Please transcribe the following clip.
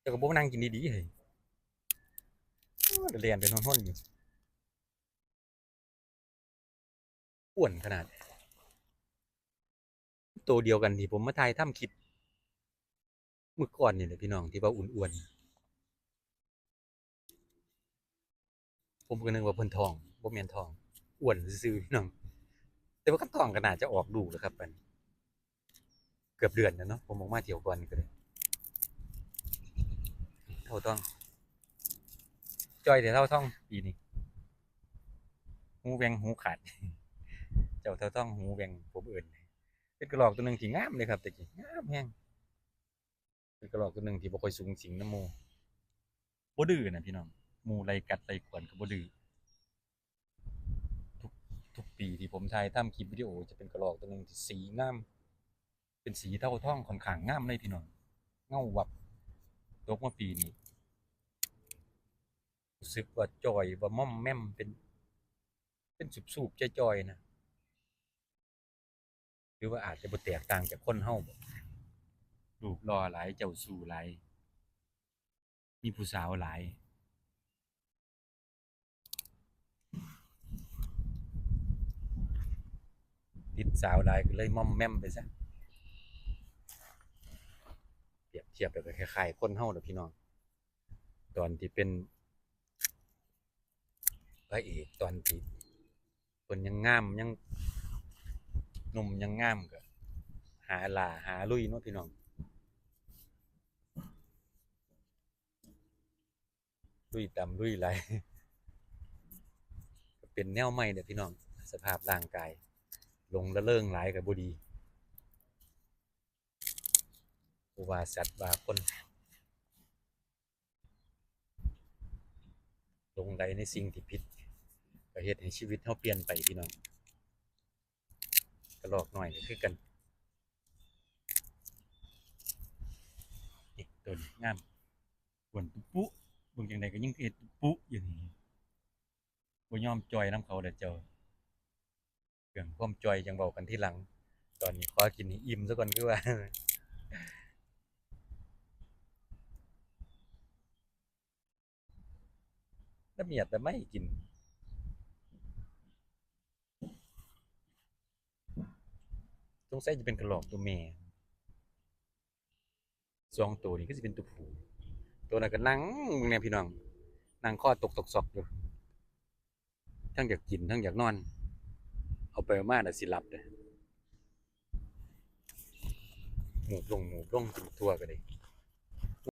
เจ้าก็บ่นั่งกินดีๆเฮ้ยโอ้เรียนเป็นห้อนๆอยู่อ้วนขนาด ตัวเดียวกันที่ผมมาถ่ายทำคลิปเมื่อก่อนนี่แหละพี่น้องที่ว่าอ้วนๆ ผมก็นึกว่าเพิ่นทองบ่แม่นทองอ้วนซื่อๆพี่น้อง แต่ว่าคันทองก็น่าจะออกลูแล้วครับมันเกือบเดือนแล้วเนาะผมออกมาเที่ยวก่อนก็เลย เท่าต้องจอยแต่เท่าท่องปีนี้หูแวงหูขาด เจ้าเท่าต้องหูแวงผมเอื่นเป็นกระรอกตัวหนึ่งที่งามเลยครับแต่กี้งามแฮงเป็นกระรอกตัวหนึ่งที่บ่ค่อยสูงสิงน้ำหมูบ่ดื้อนะพี่น้องหมูไรกัดไรขวนก็บ่ดื้อทุกทุกปีที่ผมถ่ายทำคลิปวิดีโอจะเป็นกระรอกตัวหนึ่งที่สีงามเป็นสีเท่าทองค่อนข้างงามเลยพี่น้องเงาวับตกมาปีนี้รู้ สึกว่าจอยว่าม่อมแม่มเป็น เป็นสุบๆจอยๆนะหรือว่าอาจจะบ่แตกต่างจากคนเฮาบ่รูปรอหลายเจ้าสู่หลายมีผู้สาวหลายติดสาวหลายก็เลยม่อมแม่มไปซะเปรียบเทียบแล้วก็คล้ายๆคนเฮาเด้อพี่น้อง ตอนที่เป็น พระเอกตอนที่เพิ่นยังงามยังหนุ่มยังงามก็หาหล่าหาลุยเนาะพี่น้องลุยต่ำลุยไหลเป็นแนวใหม่เด้อพี่น้อง สภาพร่างกาย ลงละเริงหลายกับบุดีผู้ว่าสัตว์ว่าคนลงใดในสิ่งที่ผิด ก็เฮ็ดให้ชีวิตเฮาเปลี่ยนไปพี่น้องกระลอกหน่อยก็คือกันนี่ตัวนี้งามกวนปุ๊ปุ๊เบิ่งจังไดก็ยิ่งเอ็ดปุ๊อย่างนี้บ่ยอมจอยน้ำเขาเด้อเจ้าเรื่องความจอยจังเว้ากันที่หลัง ตอนนี้ขอกินให้อิ่มซะก่อนคือว่าละเมียดแต่ไม่กิน สงสัยจะเป็นกระรอกตัวแม่สองตัวนี้ก็จะเป็นตัวผู้ตัวนั้นก็นั่งมึงเนี่ยพี่น้องนั่งข้อตกตกซอกอยู่ทั้งอยากกินทั้งอยากนอน เอาไปมาแต่สิหลับเลยหมูลงหมูลงกินทั่วกันเลย